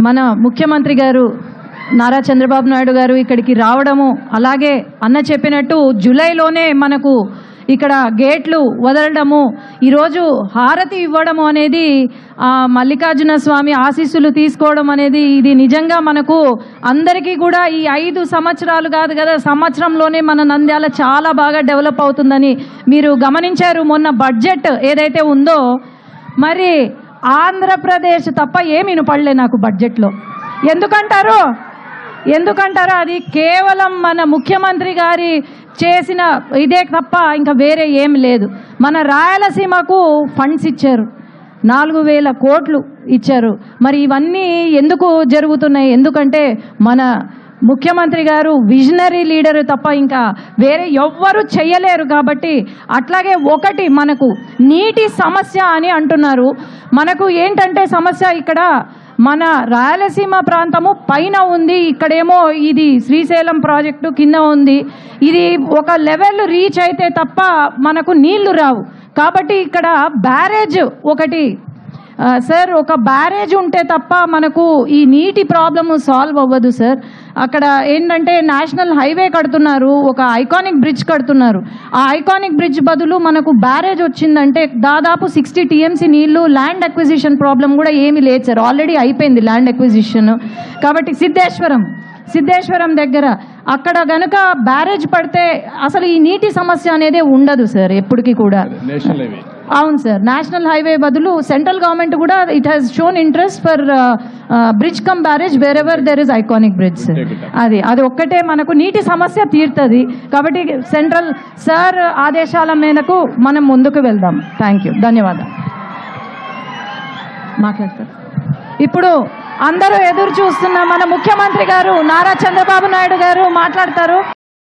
మన ముఖ్యమంత్రి గారు నారా చంద్రబాబు నాయుడు గారు ఇక్కడికి రావడము అలాగే అన్న చెప్పినట్టు జూలైలోనే మనకు ఇక్కడ గేట్లు వదలడము ఈరోజు హారతి ఇవ్వడము అనేది మల్లికార్జున స్వామి ఆశీస్సులు తీసుకోవడం అనేది ఇది నిజంగా మనకు అందరికీ కూడా ఈ ఐదు సంవత్సరాలు కాదు కదా సంవత్సరంలోనే మన నంద్యాల చాలా బాగా డెవలప్ అవుతుందని మీరు గమనించారు. మొన్న బడ్జెట్ ఏదైతే ఉందో మరి ఆంధ్రప్రదేశ్ తప్ప ఏమి వినపడలే నాకు బడ్జెట్లో. ఎందుకంటారు? ఎందుకంటారు? అది కేవలం మన ముఖ్యమంత్రి గారి చేసిన ఇదే తప్ప ఇంకా వేరే ఏం లేదు. మన రాయలసీమకు ఫండ్స్ ఇచ్చారు. నాలుగు వేల కోట్లు ఇచ్చారు. మరి ఇవన్నీ ఎందుకు జరుగుతున్నాయి? ఎందుకంటే మన ముఖ్యమంత్రి గారు విజనరీ లీడర్ తప్ప ఇంకా వేరే ఎవ్వరు చేయలేరు కాబట్టి అట్లాగే ఒకటి మనకు నీటి సమస్య అని అంటున్నారు. మనకు ఏంటంటే సమస్య ఇక్కడ మన రాయలసీమ ప్రాంతము పైన ఉంది. ఇక్కడేమో ఇది శ్రీశైలం ప్రాజెక్టు కింద ఉంది. ఇది ఒక లెవెల్ రీచ్ అయితే తప్ప మనకు నీళ్ళు రావు. కాబట్టి ఇక్కడ బ్యారేజ్ ఒకటి సార్ ఒక బ్యారేజ్ ఉంటే తప్ప మనకు ఈ నీటి ప్రాబ్లమ్ సాల్వ్ అవ్వదు సార్. అక్కడ ఏంటంటే నేషనల్ హైవే కడుతున్నారు ఒక ఐకానిక్ బ్రిడ్జ్ కడుతున్నారు. ఆ ఐకానిక్ బ్రిడ్జ్ బదులు మనకు బ్యారేజ్ వచ్చిందంటే దాదాపు సిక్స్టీ టీఎంసీ నీళ్ళు ల్యాండ్ అక్విజిషన్ ప్రాబ్లం కూడా ఏమీ లేదు సార్. ఆల్రెడీ అయిపోయింది ల్యాండ్ అక్విజిషన్. కాబట్టి సిద్ధేశ్వరం సిద్ధేశ్వరం దగ్గర అక్కడ గనుక బ్యారేజ్ పడితే అసలు ఈ నీటి సమస్య అనేదే ఉండదు సార్ ఎప్పటికీ కూడా. National highway. అవును సార్. నేషనల్ హైవే బదులు సెంట్రల్ గవర్నమెంట్ కూడా it has shown interest for bridge come barrage wherever there is iconic bridge అది అది ఒక్కటే మనకు నీటి సమస్య తీరుతుంది. కాబట్టి సెంట్రల్ సార్ ఆదేశాల మేరకు మనం ముందుకు వెళ్దాం. థ్యాంక్ యూ ధన్యవాదాలు. మాట్లాడతారు. ఇప్పుడు అందరూ ఎదురు చూస్తున్న మన ముఖ్యమంత్రి గారు నారా చంద్రబాబు నాయుడు గారు మాట్లాడతారు.